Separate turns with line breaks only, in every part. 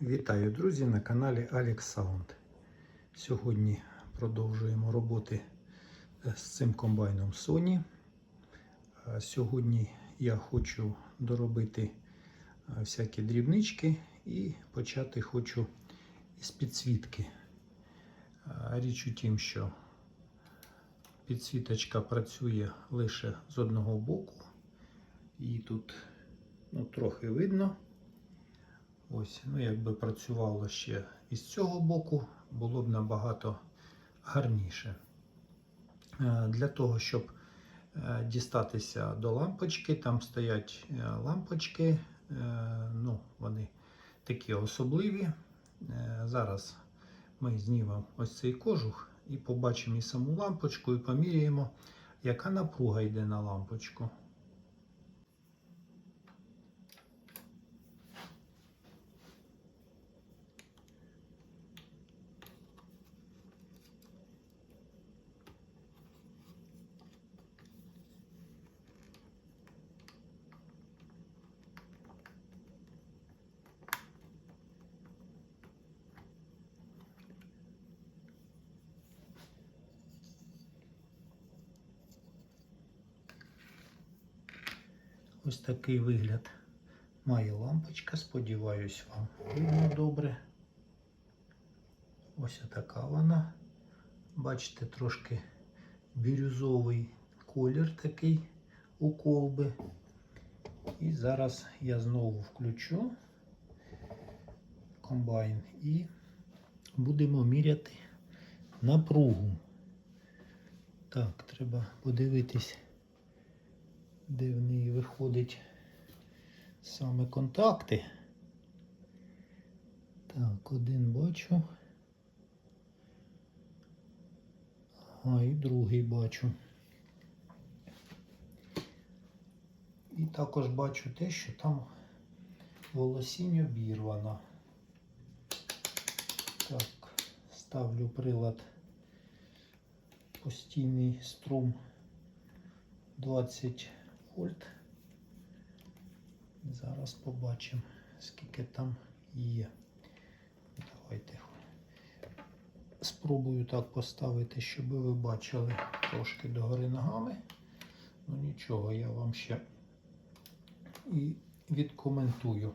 Вітаю, друзі, на каналі Alex Sound. Сьогодні продовжуємо роботи е, з цим комбайном Sony. Е, Сьогодні я хочу доробити е, всякі дрібнички і почати хочу із підсвітки. Річ у тім, що підсвіточка працює лише з одного боку. І тут ну, трохи видно. Ось, ну якби працювало ще із цього боку, було б набагато гарніше. Е, Для того, щоб е, дістатися до лампочки, там стоять е, лампочки, ну, вони такі особливі. Зараз ми знімемо ось цей кожух і побачимо і саму лампочку, і поміряємо, яка напруга йде на лампочку. Ось такий вигляд має лампочка. Сподіваюсь, вам видно добре. Ось така вона. Бачите, трошки бірюзовий колір такий у колби. І зараз я знову включу комбайн і будемо міряти напругу. Так, треба подивитись де в неї виходить саме контакти. Так, один бачу. А, і другий бачу. І також бачу те, що там волосінь обірвана. Так, ставлю прилад постійний струм 20 вольт. Зараз побачимо, скільки там є. Давайте спробую так поставити, щоб ви бачили трошки догори ногами. Ну нічого, я вам ще і відкоментую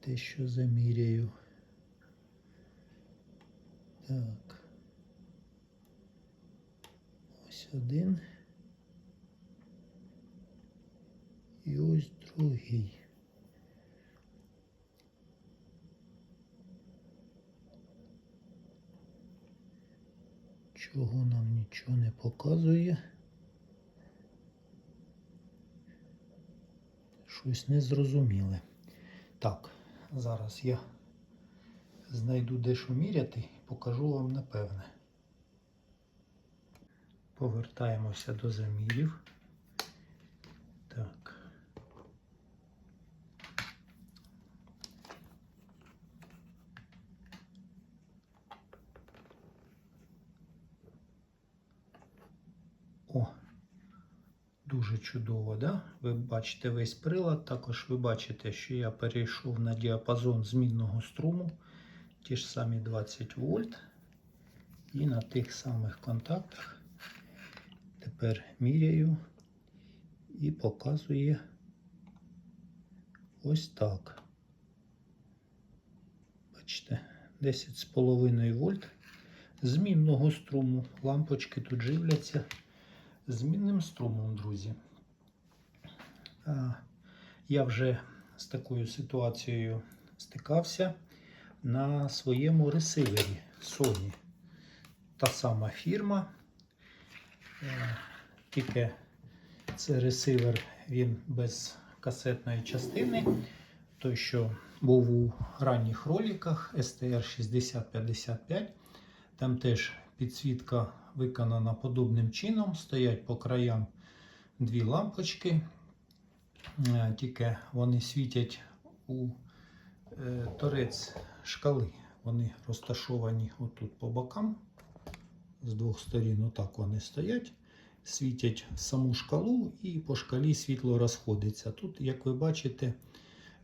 те, що заміряю. Так. Ось один. І ось другий. Чого нам нічого не показує? Щось незрозуміле. Так, зараз я знайду дещо міряти і покажу вам напевне. Повертаємося до замірів. Так. О, дуже чудово, да? Ви бачите весь прилад. Також ви бачите, що я перейшов на діапазон змінного струму. Ті ж самі 20 вольт. І на тих самих контактах тепер міряю і показує ось так. Бачите, 10,5 вольт змінного струму. Лампочки тут живляться змінним струмом, друзі. Я вже з такою ситуацією стикався на своєму ресивері Sony. Та сама фірма. Е, Тільки це ресивер, він без касетної частини. Той, що був у ранніх роликах STR 6055. Там теж підсвітка виконана подобним чином. Стоять по краям дві лампочки. Е, Тільки вони світять у е, торець шкали. Вони розташовані отут по бокам. З двох сторін, отак вони стоять світять саму шкалу і по шкалі світло розходиться. Тут, як ви бачите,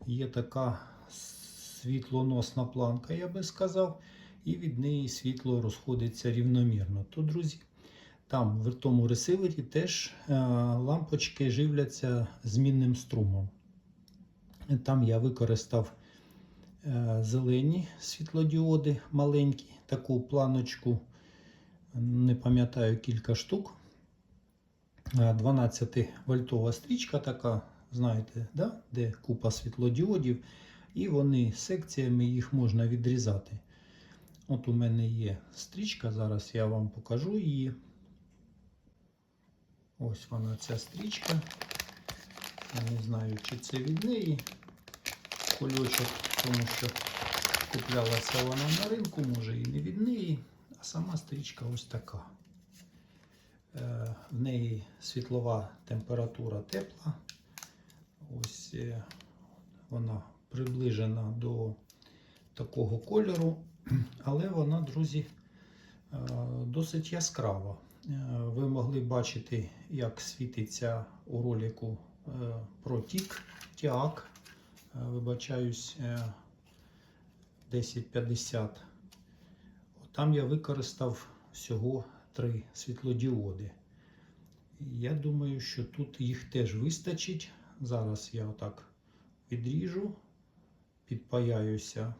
є така світлоносна планка, я би сказав, і від неї світло розходиться рівномірно. То, друзі, там в тому ресивері теж е, лампочки живляться змінним струмом. Там я використав е, зелені світлодіоди маленькі, таку планочку, не пам'ятаю кілька штук. 12 вольтова стрічка така, знаєте, да? де купа світлодіодів, і вони секціями їх можна відрізати. От у мене є стрічка, зараз я вам покажу її. Ось вона ця стрічка. Я не знаю, чи це від неї кульочок, тому що куплялася вона на ринку, може і не від неї, а сама стрічка ось така. Е, В неї світлова температура тепла. Ось е, вона приближена до такого кольору, але вона, друзі, е, досить яскрава. Е, Ви могли бачити, як світиться у ролику е, про тік, тяк, е, вибачаюсь, е, 1050. Там я використав всього три світлодіоди. Я думаю, що тут їх теж вистачить. Зараз я отак відріжу, підпаяюся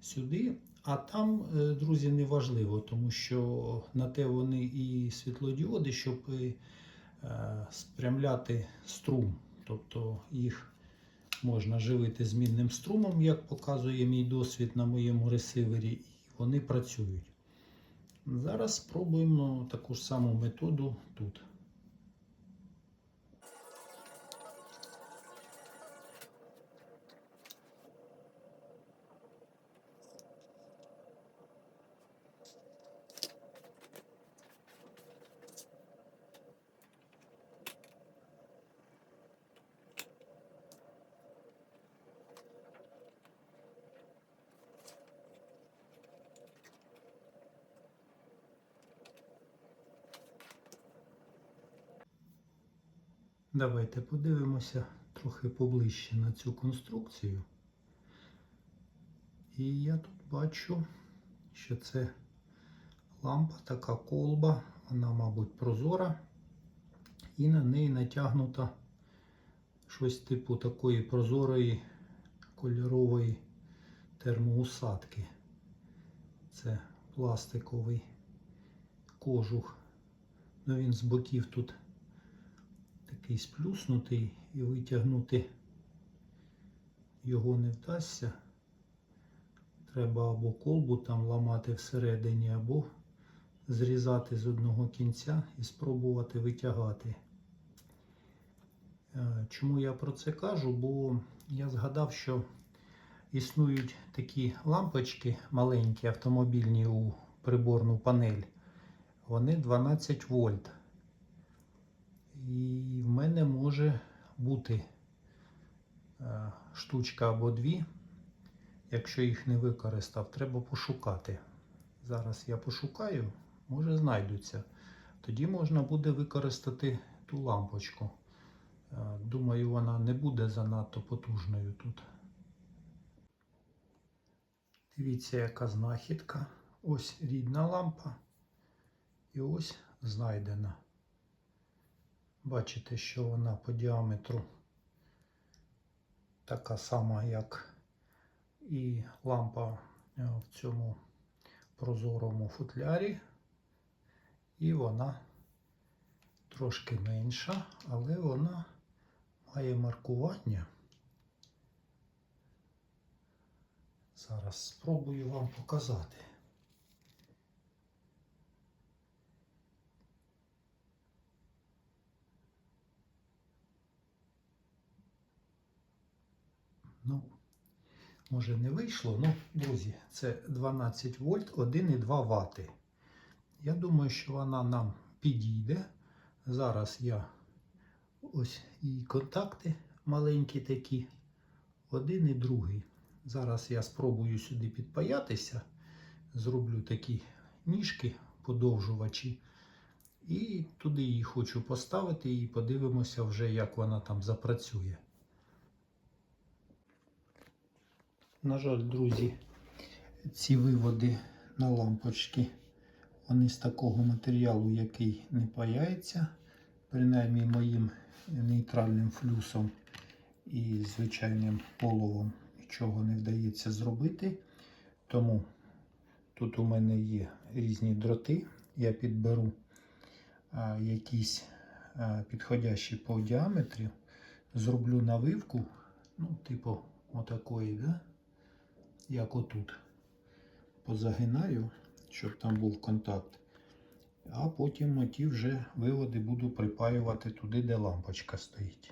сюди. А там, е, друзі, не важливо, тому що на те вони і світлодіоди, щоб е, спрямляти струм. Тобто їх можна живити змінним струмом, як показує мій досвід на моєму ресивері, і вони працюють. Зараз спробуємо таку ж саму методу тут. Давайте подивимося трохи поближче на цю конструкцію. І я тут бачу, що це лампа, така колба, вона, мабуть, прозора, і на неї натягнуто щось типу такої прозорої кольорової термоусадки. Це пластиковий кожух. Ну, він з боків тут такий сплюснутий і витягнути його не вдасться. Треба або колбу там ламати всередині, або зрізати з одного кінця і спробувати витягати. Е, Чому я про це кажу? Бо я згадав, що існують такі лампочки маленькі, автомобільні у приборну панель. Вони 12 вольт. І в мене може бути е, штучка або дві. Якщо їх не використав, треба пошукати. Зараз я пошукаю, може знайдуться. Тоді можна буде використати ту лампочку. Е, Думаю, вона не буде занадто потужною тут. Дивіться, яка знахідка. Ось рідна лампа. І ось знайдена. Бачите, що вона по діаметру така сама, як і лампа е, в цьому прозорому футлярі. І вона трошки менша, але вона має маркування. Зараз спробую вам показати. Ну, може не вийшло. Ну, друзі, це 12 вольт, 1,2 вати. Я думаю, що вона нам підійде. Зараз я ось і контакти маленькі такі, один і другий. Зараз я спробую сюди підпаятися, зроблю такі ніжки подовжувачі. І туди її хочу поставити і подивимося вже, як вона там запрацює. На жаль, друзі, ці виводи на лампочки, вони з такого матеріалу, який не паяється, принаймні моїм нейтральним флюсом і звичайним половом нічого не вдається зробити. Тому тут у мене є різні дроти. Я підберу а, якісь а, підходящі по діаметрі, зроблю навивку, ну, типу, отакої, да? Як отут. Позагинаю, щоб там був контакт. А потім ті вже виводи буду припаювати туди, де лампочка стоїть.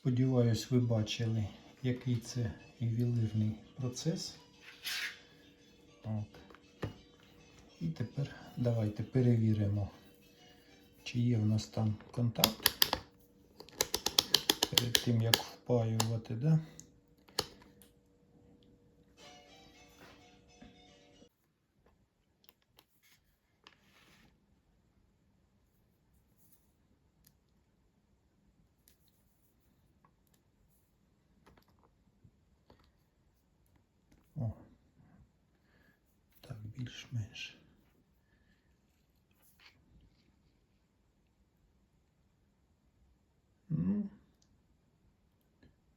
Сподіваюсь, ви бачили, який це ювелирний процес. От. І тепер давайте перевіримо, чи є в нас там контакт перед тим, як впаювати. Да? Більш-менш. Ну,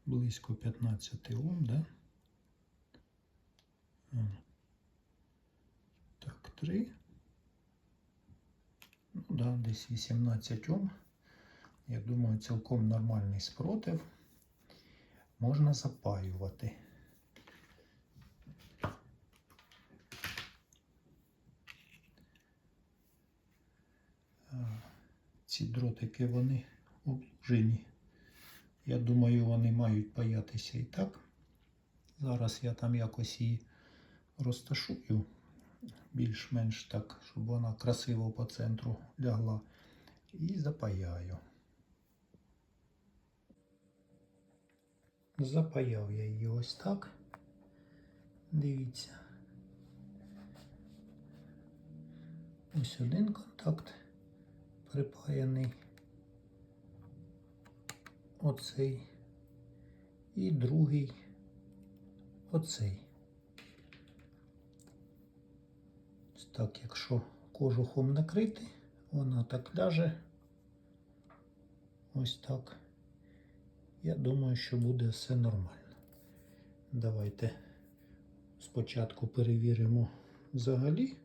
близько 15 Ом, да? Так, 3. Ну, да, десь 18 Ом. Я думаю, цілком нормальний спротив. Можна запаювати. Ці дротики вони обжені. Я думаю, вони мають паятися і так. Зараз я там якось її розташую більш-менш так, щоб вона красиво по центру лягла. І запаяю. Запаяв я її ось так. Дивіться. Ось один контакт припаяний оцей і другий оцей. Так, якщо кожухом накрити, вона так ляже. Ось так. Я думаю, що буде все нормально. Давайте спочатку перевіримо взагалі.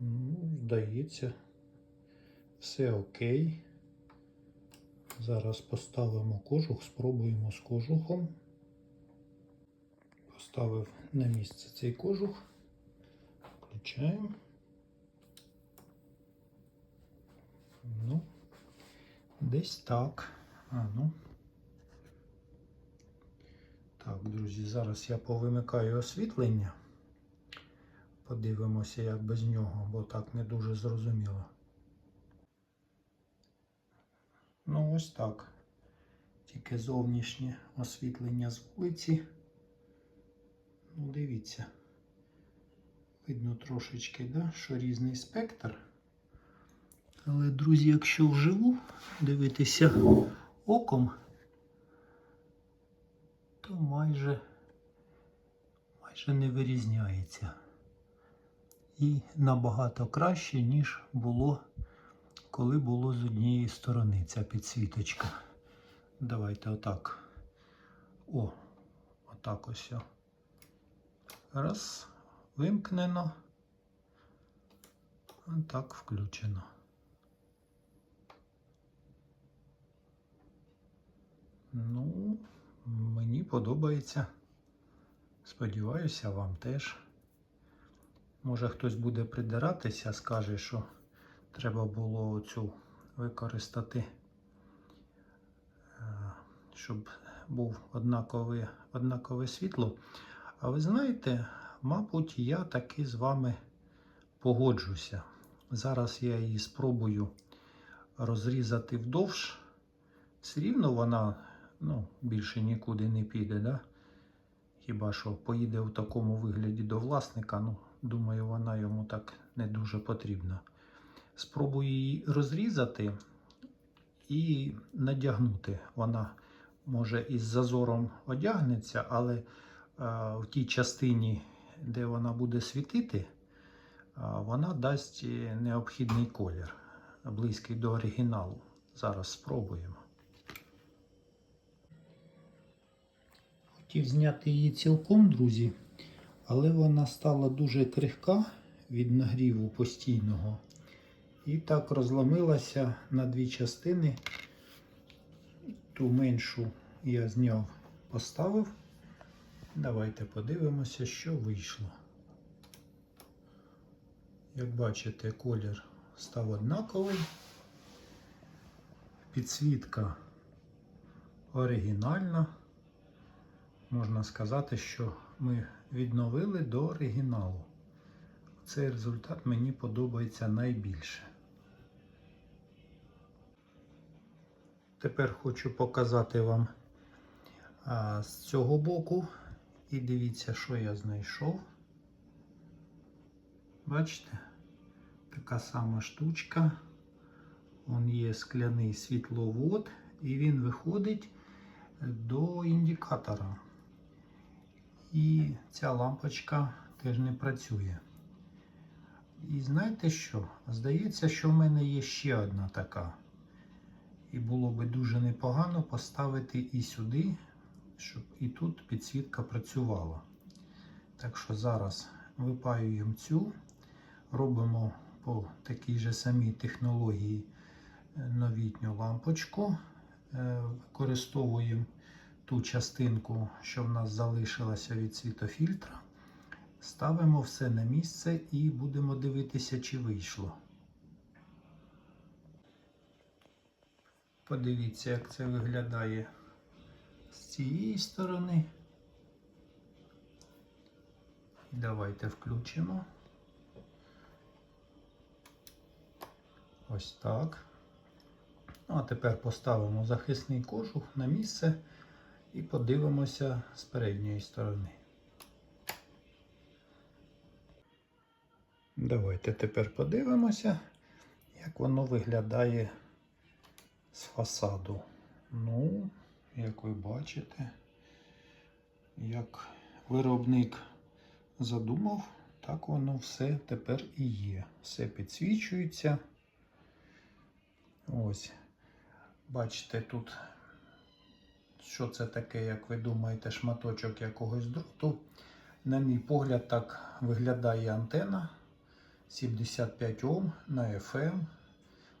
Ну, здається, все окей. Зараз поставимо кожух, спробуємо з кожухом. Поставив на місце цей кожух. Включаємо. Ну, десь так. А, ну. Так, друзі, зараз я повимикаю освітлення. Подивимося, як без нього, бо так не дуже зрозуміло. Ну, ось так. Тільки зовнішнє освітлення з вулиці. Ну, дивіться. Видно трошечки, да, що різний спектр. Але, друзі, якщо вживу дивитися оком, то майже, майже не вирізняється. І набагато краще, ніж було, коли було з однієї сторони ця підсвіточка. Давайте отак. О, отак ось. Раз, вимкнено. Отак включено. Ну, мені подобається. Сподіваюся, вам теж. Може хтось буде придиратися, скаже, що треба було цю використати, е, щоб був однакове, однакове світло. А ви знаєте, мабуть, я таки з вами погоджуся. Зараз я її спробую розрізати вдовж. Все рівно вона ну, більше нікуди не піде, да? Хіба що поїде в такому вигляді до власника, ну, думаю, вона йому так не дуже потрібна. Спробую її розрізати і надягнути. Вона може із зазором одягнеться, але а, в тій частині, де вона буде світити, а, вона дасть е, необхідний колір, близький до оригіналу. Зараз спробуємо. Хотів зняти її цілком, друзі, але вона стала дуже крихка від нагріву постійного. І так розломилася на дві частини. Ту меншу я зняв, поставив. Давайте подивимося, що вийшло. Як бачите, колір став однаковий. Підсвітка оригінальна. Можна сказати, що ми відновили до оригіналу. Цей результат мені подобається найбільше. Тепер хочу показати вам а, з цього боку. І дивіться, що я знайшов. Бачите? Така сама штучка. Он є скляний світловод, і він виходить до індикатора. І ця лампочка теж не працює. І знаєте що? Здається, що в мене є ще одна така. І було би дуже непогано поставити і сюди, щоб і тут підсвітка працювала. Так що зараз випаюємо цю, робимо по такій же самій технології новітню лампочку. Е, Використовуємо ту частинку, що в нас залишилася від світофільтра. Ставимо все на місце і будемо дивитися, чи вийшло. Подивіться, як це виглядає з цієї сторони. Давайте включимо. Ось так. Ну, а тепер поставимо захисний кожух на місце і подивимося з передньої сторони. Давайте тепер подивимося, як воно виглядає з фасаду. Ну, як ви бачите, як виробник задумав, так воно все тепер і є. Все підсвічується. Ось. Бачите, тут, що це таке, як ви думаєте, шматочок якогось дроту. На мій погляд, так виглядає антена 75 Ом на FM.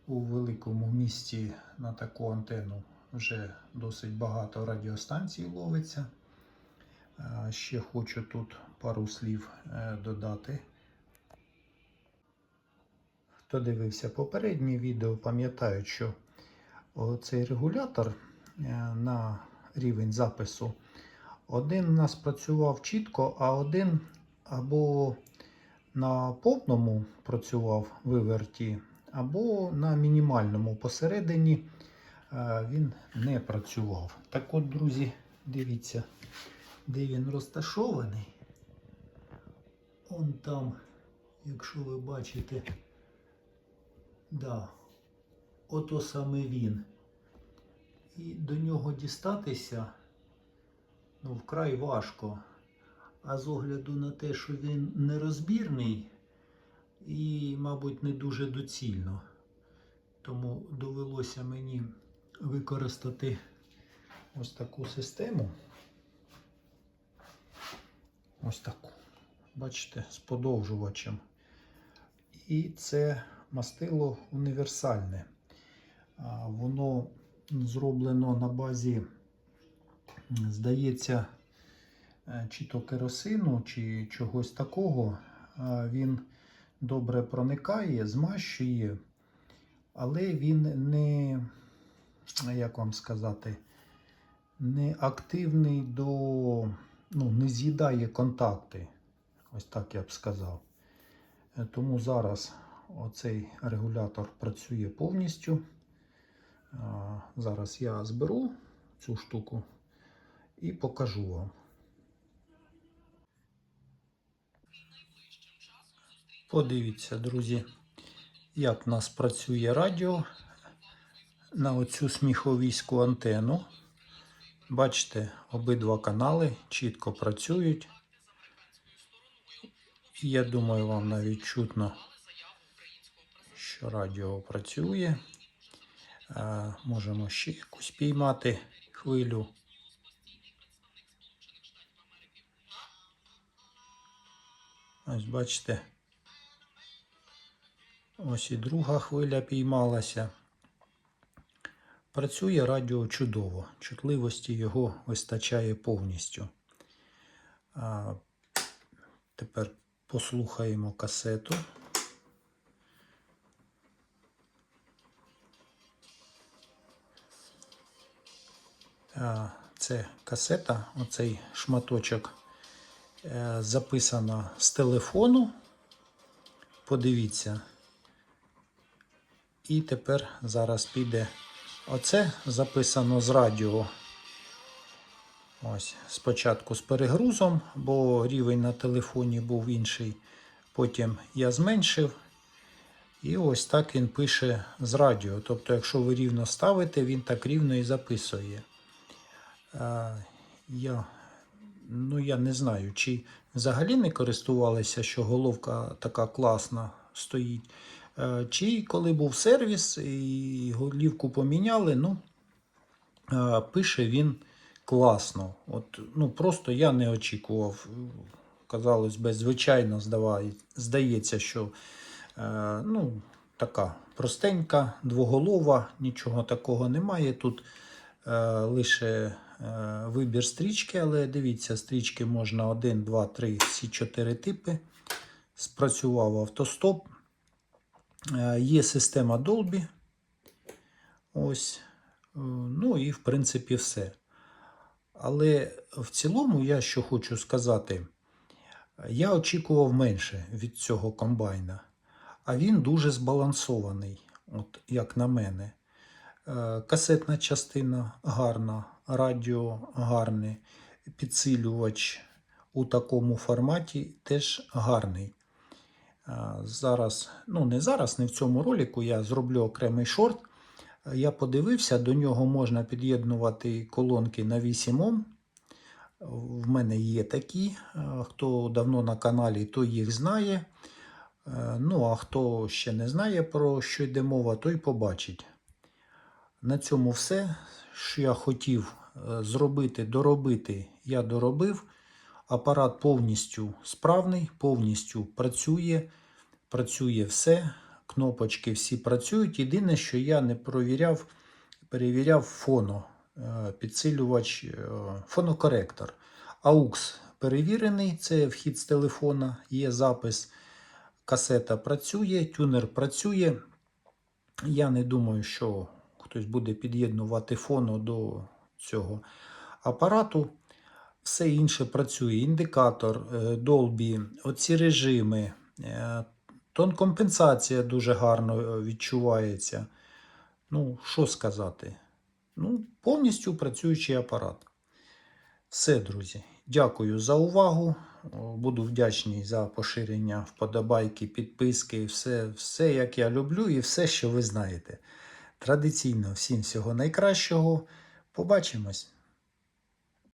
У великому місті на таку антенну вже досить багато радіостанцій ловиться. Ще хочу тут пару слів е, додати. Хто дивився попереднє відео, пам'ятають, що цей регулятор е, на рівень запису один у нас працював чітко, а один або на повному працював виверті, або на мінімальному посередині е, він не працював. Так от, друзі, дивіться, де він розташований. Он там якщо ви бачите, да, ото саме він. І до нього дістатися ну, вкрай важко. А з огляду на те, що він нерозбірний і, мабуть, не дуже доцільно. Тому довелося мені використати ось таку систему. Ось таку. Бачите, з подовжувачем. І це мастило універсальне. Воно зроблено на базі, здається, е, чи то керосину, чи чогось такого. Він добре проникає, змащує, але він не, як вам сказати, не активний до, ну, не з'їдає контакти. Ось так я б сказав. Е, Тому зараз оцей регулятор працює повністю. Зараз я зберу цю штуку і покажу вам. Подивіться, друзі, як в нас працює радіо на оцю сміховійську антенну. Бачите, обидва канали чітко працюють. І я думаю, вам навіть чутно, що радіо працює. Можемо ще якусь піймати хвилю. Ось бачите. Ось і друга хвиля піймалася. Працює радіо чудово. Чутливості його вистачає повністю. Тепер послухаємо касету. Це касета, оцей шматочок е, записано з телефону. Подивіться. І тепер зараз піде. Оце записано з радіо. Ось, спочатку з перегрузом, бо рівень на телефоні був інший. Потім я зменшив. І ось так він пише з радіо. Тобто, якщо ви рівно ставите, він так рівно і записує. Я, ну, я не знаю, чи взагалі не користувалися, що головка така класна стоїть. Е, Чи коли був сервіс і голівку поміняли, ну, е, пише він класно. От, ну, Просто я не очікував. Казалось би, звичайно, здається, що е, ну, така простенька, двоголова, нічого такого немає. Тут лише вибір стрічки, але дивіться, стрічки можна 1, 2, 3, всі 4 типи. Спрацював автостоп. Е, Є система Dolby. Ось. Е, Ну і в принципі все. Але в цілому, я що хочу сказати, я очікував менше від цього комбайна. А він дуже збалансований, от як на мене. Е, Касетна частина гарна, радіо гарне, підсилювач у такому форматі теж гарний. Зараз, ну не зараз, не в цьому ролику, я зроблю окремий шорт. Е, Я подивився, до нього можна під'єднувати колонки на 8 Ом. В мене є такі. Е, Хто давно на каналі, то їх знає. Е, Ну, а хто ще не знає, про що йде мова, той побачить. На цьому все, що я хотів е, зробити, доробити, я доробив. Апарат повністю справний, повністю працює. Працює все, кнопочки всі працюють. Єдине, що я не провіряв, перевіряв фоно, е, підсилювач, е, фонокоректор. AUX перевірений, це вхід з телефона, є запис. Касета працює, тюнер працює. Я не думаю, що хтось буде під'єднувати фоно до цього апарату. Все інше працює. Індикатор, е, Dolby, оці режими, е, тон-компенсація дуже гарно е, відчувається. Ну, що сказати? Ну, повністю працюючий апарат. Все, друзі. Дякую за увагу. Буду вдячний за поширення, вподобайки, підписки, все, все як я люблю і все, що ви знаєте. Традиційно всім всього найкращого. Побачимось!